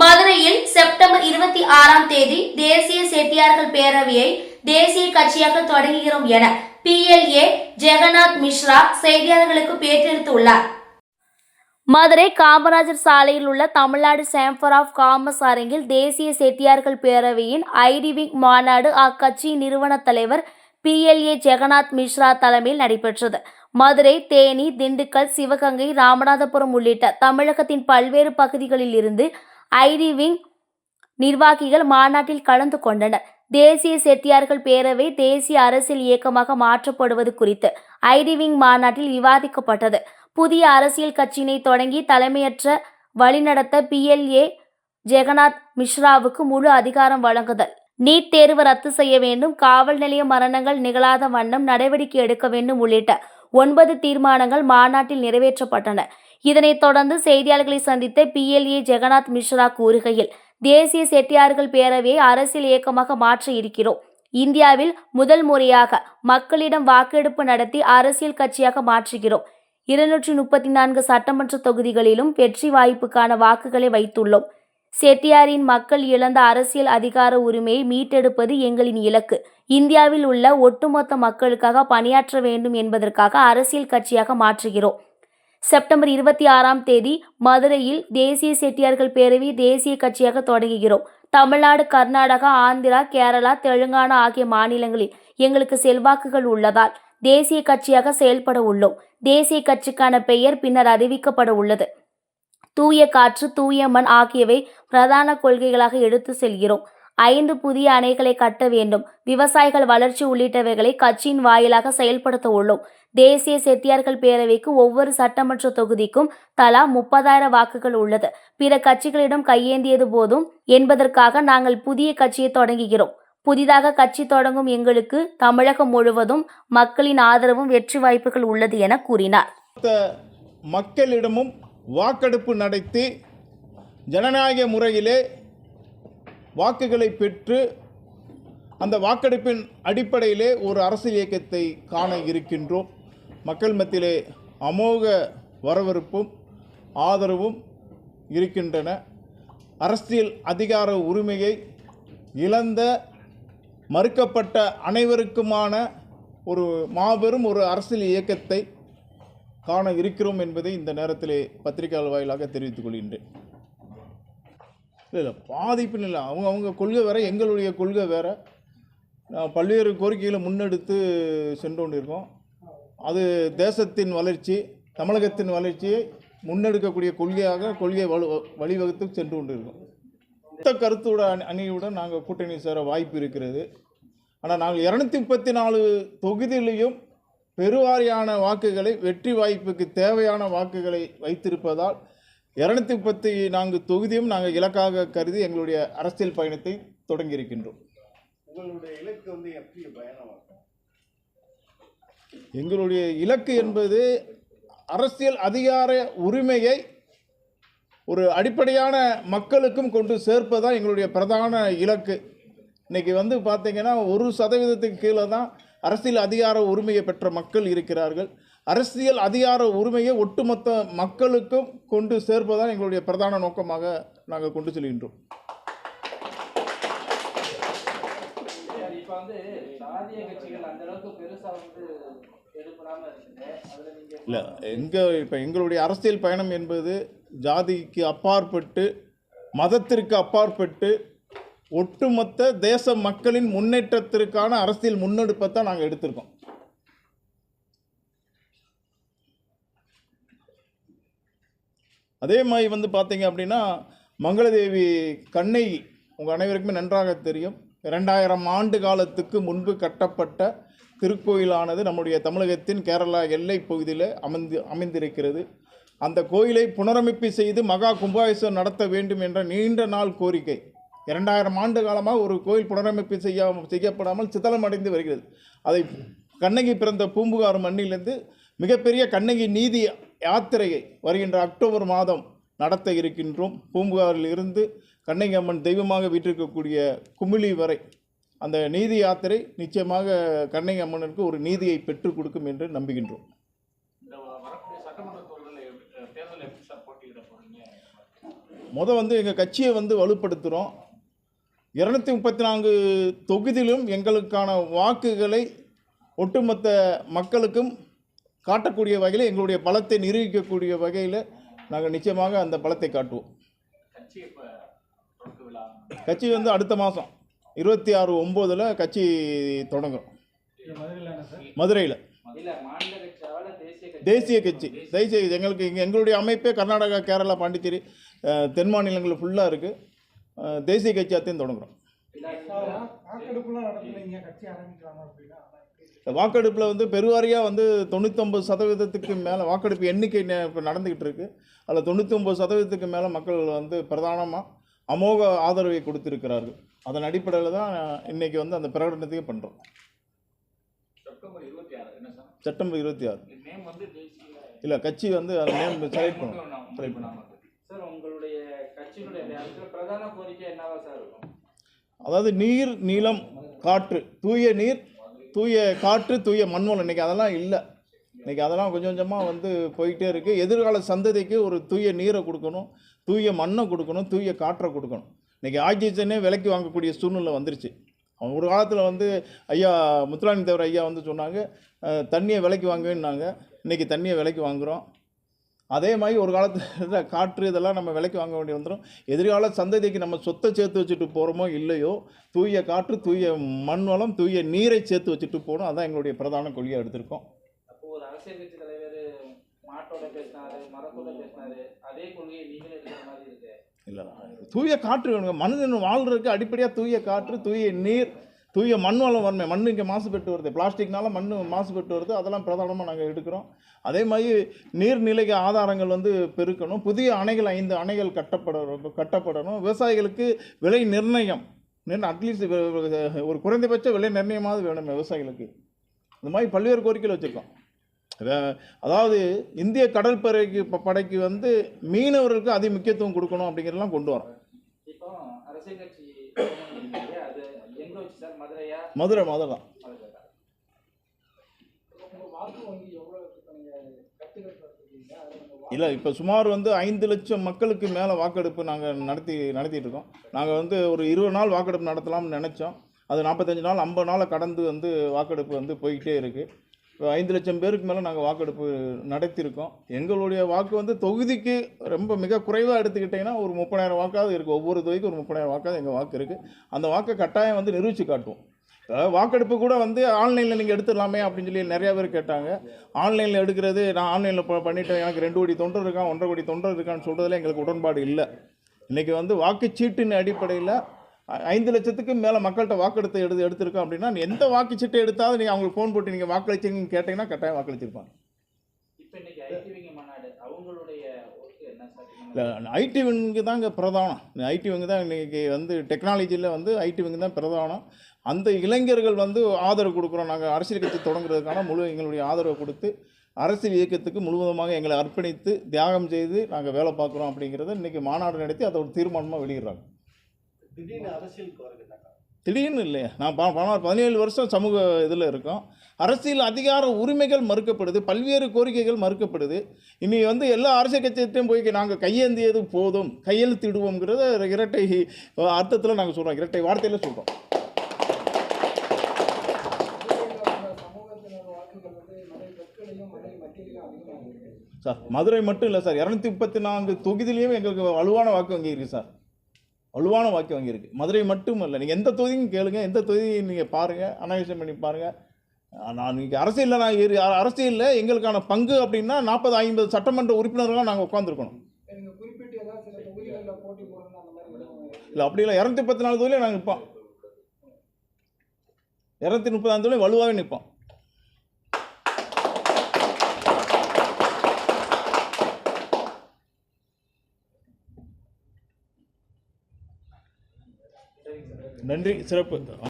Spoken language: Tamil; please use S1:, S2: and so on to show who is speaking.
S1: மதுரையில் செப்டம்பர் இருபத்தி ஆறாம் தேதி தேசிய செட்டியார்கள் பேரவையை தேசிய கட்சியாக தொடங்குகிறோம் என பிஎல்ஏ ஜெகநாத் மிஸ்ரா செய்தியாளர்களுக்கு பேட்டியளித்துள்ளார் மதுரை காமராஜர் சாலையில் உள்ள தமிழ்நாடு சேம்பர் ஆஃப் காமர்ஸ் அரங்கில் தேசிய செட்டியார்கள் பேரவையின் ஐடிவிங் மாநாடு அக்கட்சியின் நிறுவன தலைவர் பிஎல்ஏ ஜெகநாத் மிஸ்ரா தலைமையில் நடைபெற்றது மதுரை தேனி திண்டுக்கல் சிவகங்கை ராமநாதபுரம் உள்ளிட்ட தமிழகத்தின் பல்வேறு பகுதிகளில் இருந்து ஐடி விங் நிர்வாகிகள் மாநாட்டில் கலந்து கொண்டனர் தேசிய செட்டியார்கள் பேரவை தேசிய அரசியல் இயக்கமாக மாற்றப்படுவது குறித்து ஐடி விங் மாநாட்டில் விவாதிக்கப்பட்டது புதிய அரசியல் கட்சியினை தொடங்கி தலைமையற்ற வழிநடத்த பிஎல்ஏ ஜெகநாத் மிஸ்ராவுக்கு முழு அதிகாரம் வழங்குதல் நீட் தேர்வு ரத்து செய்ய வேண்டும் காவல் நிலைய மரணங்கள் நிகழாத வண்ணம் நடவடிக்கை எடுக்க வேண்டும் உள்ளிட்ட ஒன்பது தீர்மானங்கள் மாநாட்டில் நிறைவேற்றப்பட்டன இதனைத் தொடர்ந்து செய்தியாளர்களை சந்தித்த பிஎல்ஏ ஜெகநாத் மிஸ்ரா கூறுகையில் தேசிய செட்டியார்கள் பேரவையை அரசியல் இயக்கமாக மாற்ற இருக்கிறோம் இந்தியாவில் முதல் முறையாக மக்களிடம் வாக்கெடுப்பு நடத்தி அரசியல் கட்சியாக மாற்றுகிறோம் இருநூற்றி முப்பத்தி நான்கு சட்டமன்ற தொகுதிகளிலும் வெற்றி வாய்ப்புக்கான வாக்குகளை வைத்துள்ளோம் செட்டியாரின் மக்கள் இழந்த அரசியல் அதிகார உரிமையை மீட்டெடுப்பது எங்களின் இலக்கு இந்தியாவில் உள்ள ஒட்டுமொத்த மக்களுக்காக பணியாற்ற வேண்டும் என்பதற்காக அரசியல் கட்சியாக மாற்றுகிறோம் செப்டம்பர் இருபத்தி ஆறாம் தேதி மதுரையில் தேசிய செட்டியார்கள் பேரவை தேசிய கட்சியாக தொடங்குகிறோம் தமிழ்நாடு கர்நாடகா ஆந்திரா கேரளா தெலுங்கானா ஆகிய மாநிலங்களில் எங்களுக்கு செல்வாக்குகள் உள்ளதால் தேசிய கட்சியாக செயல்பட உள்ளோம் தேசிய கட்சிக்கான பெயர் பின்னர் அறிவிக்கப்பட உள்ளது தூய காற்று தூய மண் ஆகியவை பிரதான கொள்கைகளாக எடுத்து செல்கிறோம் ஐந்து புதிய அணைகளை கட்ட வேண்டும் விவசாயிகள் வளர்ச்சி உள்ளிட்டவைகளை கட்சியின் வாயிலாக செயல்படுத்த உள்ளோம் தேசிய செட்டியார்கள் பேரவைக்கு ஒவ்வொரு சட்டமன்ற தொகுதிக்கும் தலா முப்பதாயிரம் வாக்குகள் உள்ளது பிற கட்சிகளிடம் கையேந்தியது போதும் என்பதற்காக நாங்கள் புதிய கட்சியை தொடங்குகிறோம் புதிதாக கட்சி தொடங்கும் எங்களுக்கு தமிழகம் முழுவதும் மக்களின் ஆதரவும் வெற்றி வாய்ப்புகள் உள்ளது என கூறினார்
S2: மக்களிடமும் வாக்கெடுப்பு நடத்தி ஜனநாயக முறையிலே வாக்குகளை பெற்று அந்த வாக்கெடுப்பின் அடிப்படையிலே ஒரு அரசியல் இயக்கத்தை காண இருக்கின்றோம் மக்கள் மத்தியிலே அமோக வரவிருப்பும் ஆதரவும் இருக்கின்றன அரசியல் அதிகார உரிமையை இழந்த மறுக்கப்பட்ட அனைவருக்குமான ஒரு மாபெரும் ஒரு அரசியல் இயக்கத்தை காண இருக்கிறோம் என்பதை இந்த நேரத்திலே பத்திரிகையாளர் வாயிலாக தெரிவித்துக் கொள்கின்றேன் இல்லை இல்லை பாதிப்புன்னு இல்லை அவங்க அவங்க கொள்கை வேறு எங்களுடைய கொள்கை வேறு பல்வேறு கோரிக்கைகளை முன்னெடுத்து சென்று கொண்டிருக்கோம் அது தேசத்தின் வளர்ச்சி தமிழகத்தின் வளர்ச்சியை முன்னெடுக்கக்கூடிய கொள்கையாக கொள்கை வலு வழிவகுத்து சென்று கொண்டிருக்கோம் மொத்த கருத்தோட அணி அணியுடன் நாங்கள் கூட்டணி சேர வாய்ப்பு இருக்கிறது ஆனால் நாங்கள் இரநூத்தி முப்பத்தி நாலு தொகுதியிலையும் பெருவாரியான வாக்குகளை வெற்றி வாய்ப்புக்கு தேவையான வாக்குகளை வைத்திருப்பதால் இரநூத்தி முப்பத்தி நான்கு தொகுதியும் நாங்கள் இலக்காக கருதி எங்களுடைய அரசியல் பயணத்தை தொடங்கி இருக்கின்றோம் எங்களுடைய இலக்கு என்பது அரசியல் அதிகார உரிமையை ஒரு அடிப்படையான மக்களுக்கும் கொண்டு சேர்ப்பதுதான் எங்களுடைய பிரதான இலக்கு இன்றைக்கி வந்து பார்த்திங்கன்னா ஒரு சதவீதத்துக்கு கீழே தான் அரசியல் அதிகார உரிமையை பெற்ற மக்கள் இருக்கிறார்கள் அரசியல் அதிகார உரிமையை ஒட்டுமொத்த மக்களுக்கும் கொண்டு சேர்ப்பதுதான் எங்களுடைய பிரதான நோக்கமாக நாங்கள் கொண்டு செல்கின்றோம் இல்லை எங்கள் இப்போ எங்களுடைய அரசியல் பயணம் என்பது ஜாதிக்கு அப்பாற்பட்டு மதத்திற்கு அப்பாற்பட்டு ஒட்டுமொத்த தேச மக்களின் முன்னேற்றத்திற்கான அரசியல் முன்னெடுப்பை தான் நாங்கள் எடுத்திருக்கோம் அதே மாதிரி வந்து பார்த்தீங்க அப்படின்னா மங்களதேவி கண்ணை உங்கள் அனைவருக்குமே நன்றாக தெரியும் இரண்டாயிரம் ஆண்டு காலத்துக்கு முன்பு கட்டப்பட்ட திருக்கோயிலானது நம்முடைய தமிழகத்தின் கேரளா எல்லை பகுதியில் அமைந்து அமைந்திருக்கிறது அந்த கோயிலை புனரமைப்பு செய்து மகா கும்பாபிஷேகம் நடத்த வேண்டும் என்ற நீண்ட நாள் கோரிக்கை இரண்டாயிரம் ஆண்டு காலமாக ஒரு கோயில் புனரமைப்பு செய்யாமல் செய்யப்படாமல் அடைந்து வருகிறது அதை கண்ணகி பிறந்த பூம்புகார் மண்ணிலிருந்து மிகப்பெரிய கண்ணகி நீதி யாத்திரையை வருகின்ற அக்டோபர் மாதம் நடத்த இருக்கின்றோம் பூம்புகாரில் இருந்து அம்மன் தெய்வமாக வீற்றிருக்கக்கூடிய குமிழி வரை அந்த நீதி யாத்திரை நிச்சயமாக அம்மனுக்கு ஒரு நீதியை பெற்றுக் கொடுக்கும் என்று நம்புகின்றோம் மொதல் வந்து எங்கள் கட்சியை வந்து வலுப்படுத்துகிறோம் இரநூத்தி முப்பத்தி நான்கு தொகுதியிலும் எங்களுக்கான வாக்குகளை ஒட்டுமொத்த மக்களுக்கும் காட்டக்கூடிய வகையில் எங்களுடைய பலத்தை நிரூபிக்கக்கூடிய வகையில் நாங்கள் நிச்சயமாக அந்த பலத்தை காட்டுவோம் கட்சி வந்து அடுத்த மாதம் இருபத்தி ஆறு ஒம்போதில் கட்சி தொடங்கும் மதுரையில் தேசிய கட்சி தேசிய எங்களுக்கு இங்கே எங்களுடைய அமைப்பே கர்நாடகா கேரளா பாண்டிச்சேரி தென் மாநிலங்கள் ஃபுல்லாக இருக்குது தேசிய கட்சியாத்தையும் தொடங்குகிறோம் இந்த வாக்கெடுப்பில் வந்து பெருவாரியாக வந்து தொண்ணூற்றொம்பது சதவீதத்துக்கு மேலே வாக்கெடுப்பு எண்ணிக்கை இப்போ நடந்துக்கிட்டு இருக்குது அதில் தொண்ணூற்றொம்பது சதவீதத்துக்கு மேலே மக்கள் வந்து பிரதானமாக அமோக ஆதரவை கொடுத்துருக்கிறார்கள் அதன் அடிப்படையில் தான் இன்றைக்கி வந்து அந்த பிரகடனத்தையே பண்ணுறோம் செப்டம்பர் இருபத்தி ஆறு இல்லை கட்சி வந்து அதை நேம் செலக்ட் பண்ணும் செலக்ட் பண்ணாமல் உங்களுடைய கட்சியினுடைய அதாவது நீர் நீளம் காற்று தூய நீர் தூய காற்று தூய மண்வளம் இன்னைக்கு அதெல்லாம் இல்லை இன்றைக்கி அதெல்லாம் கொஞ்சம் கொஞ்சமாக வந்து போயிட்டே இருக்குது எதிர்கால சந்ததிக்கு ஒரு தூய நீரை கொடுக்கணும் தூய மண்ணை கொடுக்கணும் தூய காற்றை கொடுக்கணும் இன்றைக்கி ஆக்சிஜனே விலைக்கு வாங்கக்கூடிய சூழ்நிலை வந்துருச்சு அவங்க ஒரு காலத்தில் வந்து ஐயா முத்துராணி தேவர் ஐயா வந்து சொன்னாங்க தண்ணியை விலைக்கு வாங்குவேன்னாங்க இன்றைக்கி தண்ணியை விலைக்கு வாங்குகிறோம் அதே மாதிரி ஒரு காலத்தில் காற்று இதெல்லாம் நம்ம விலைக்கு வாங்க வேண்டி வந்துடும் எதிர்கால சந்ததிக்கு நம்ம சொத்தை சேர்த்து வச்சுட்டு போகிறோமோ இல்லையோ தூய காற்று தூய மண் வளம் தூய நீரை சேர்த்து வச்சுட்டு போகணும் அதான் எங்களுடைய பிரதான கொள்கையை எடுத்திருக்கோம் இல்லை தூய காற்று வேணுங்க மனிதன் வாழ்றதுக்கு அடிப்படையாக தூய காற்று தூய நீர் தூய மண் வளம் வரணும் மண் இங்கே மாசுபட்டு வருது பிளாஸ்டிக்னால மண் மாசுபட்டு வருது அதெல்லாம் பிரதானமாக நாங்கள் எடுக்கிறோம் அதே மாதிரி நீர்நிலைக்கு ஆதாரங்கள் வந்து பெருக்கணும் புதிய அணைகள் ஐந்து அணைகள் கட்டப்பட கட்டப்படணும் விவசாயிகளுக்கு விலை நிர்ணயம் அட்லீஸ்ட் ஒரு குறைந்தபட்ச விலை நிர்ணயமாவது வேணும் விவசாயிகளுக்கு இந்த மாதிரி பல்வேறு கோரிக்கைகள் வச்சுருக்கோம் அதாவது இந்திய கடற்படைக்கு படைக்கு வந்து மீனவர்களுக்கு அதிக முக்கியத்துவம் கொடுக்கணும் அப்படிங்கிறதெல்லாம் கொண்டு வரோம் மதுரை மதுரை தான் இல்லை இப்போ சுமார் வந்து ஐந்து லட்சம் மக்களுக்கு மேலே வாக்கெடுப்பு நாங்கள் நடத்தி நடத்திட்டு இருக்கோம் நாங்கள் வந்து ஒரு இருபது நாள் வாக்கெடுப்பு நடத்தலாம்னு நினச்சோம் அது நாற்பத்தஞ்சு நாள் ஐம்பது நாளை கடந்து வந்து வாக்கெடுப்பு வந்து போய்கிட்டே இருக்குது இப்போ ஐந்து லட்சம் பேருக்கு மேலே நாங்கள் வாக்கெடுப்பு நடத்தியிருக்கோம் எங்களுடைய வாக்கு வந்து தொகுதிக்கு ரொம்ப மிக குறைவாக எடுத்துக்கிட்டிங்கன்னா ஒரு முப்பதாயிரம் வாக்காவது இருக்குது ஒவ்வொரு தொகுதிக்கு ஒரு முப்பதாயிரம் வாக்காவது எங்கள் வாக்கு இருக்குது அந்த வாக்கை கட்டாயம் வந்து நிரூபித்து காட்டுவோம் வாக்கெடுப்பு கூட வந்து ஆன்லைனில் நீங்கள் எடுத்துடலாமே அப்படின்னு சொல்லி நிறையா பேர் கேட்டாங்க ஆன்லைனில் எடுக்கிறது நான் ஆன்லைனில் பண்ணிவிட்டேன் எனக்கு ரெண்டு கோடி தொண்டர் இருக்கான் ஒன்றரை கோடி தொண்டர் இருக்கான்னு சொல்கிறதுல எங்களுக்கு உடன்பாடு இல்லை இன்றைக்கி வந்து வாக்குச்சீட்டின் அடிப்படையில் ஐந்து லட்சத்துக்கு மேலே மக்கள்கிட்ட வாக்கெடுத்து எடுத்து எடுத்திருக்கோம் அப்படின்னா எந்த வாக்குச்சீட்டை எடுத்தாலும் நீங்கள் அவங்களுக்கு ஃபோன் போட்டு நீங்கள் வாக்களிச்சிங்கன்னு கேட்டீங்கன்னா கட்டாயம் வாக்களிச்சிருப்பாங்க இல்லை ஐடி விங்கு தாங்க பிரதானம் ஐடி விங்கு தான் இன்றைக்கி வந்து டெக்னாலஜியில் வந்து ஐடி விங்கு தான் பிரதானம் அந்த இளைஞர்கள் வந்து ஆதரவு கொடுக்குறோம் நாங்கள் அரசியல் கட்சி தொடங்குறதுக்கான முழு எங்களுடைய ஆதரவு கொடுத்து அரசியல் இயக்கத்துக்கு முழுவதுமாக எங்களை அர்ப்பணித்து தியாகம் செய்து நாங்கள் வேலை பார்க்குறோம் அப்படிங்கிறத இன்றைக்கி மாநாடு நடத்தி அதை ஒரு தீர்மானமாக வெளியிடுறாங்க திடீர்னு இல்லையா நான் பதினேழு வருஷம் சமூக இதில் இருக்கோம் அரசியல் அதிகார உரிமைகள் மறுக்கப்படுது பல்வேறு கோரிக்கைகள் மறுக்கப்படுது இனி வந்து எல்லா அரசியல் கட்சியத்தையும் போய் நாங்கள் கையேந்தியது போதும் கையெழுத்திடுவோங்கிறத இரட்டை அர்த்தத்தில் நாங்கள் சொல்கிறோம் இரட்டை வார்த்தையில் சொல்கிறோம் சார் மதுரை மட்டும் இல்லை சார் இரநூத்தி முப்பத்தி நான்கு தொகுதியிலையும் எங்களுக்கு வலுவான வாக்கு வங்கி இருக்குது சார் வலுவான வாக்கியம் வங்கி இருக்குது மதுரை மட்டும் இல்லை நீங்கள் எந்த தொகுதியும் கேளுங்க எந்த தொகுதியும் நீங்கள் பாருங்கள் அனாலிசம் பண்ணி பாருங்கள் நான் இன்றைக்கி அரசியலில் நான் இரு அரசியலில் எங்களுக்கான பங்கு அப்படின்னா நாற்பது ஐம்பது சட்டமன்ற உறுப்பினர்களாக நாங்கள் உட்காந்துருக்கணும் இல்லை அப்படி இல்லை இரநூத்தி பத்து நாலு தொழிலே நாங்கள் நிற்போம் இரநூத்தி முப்பதாம் தொழில் வலுவாகவே நிற்போம் நன்றி சிறப்பு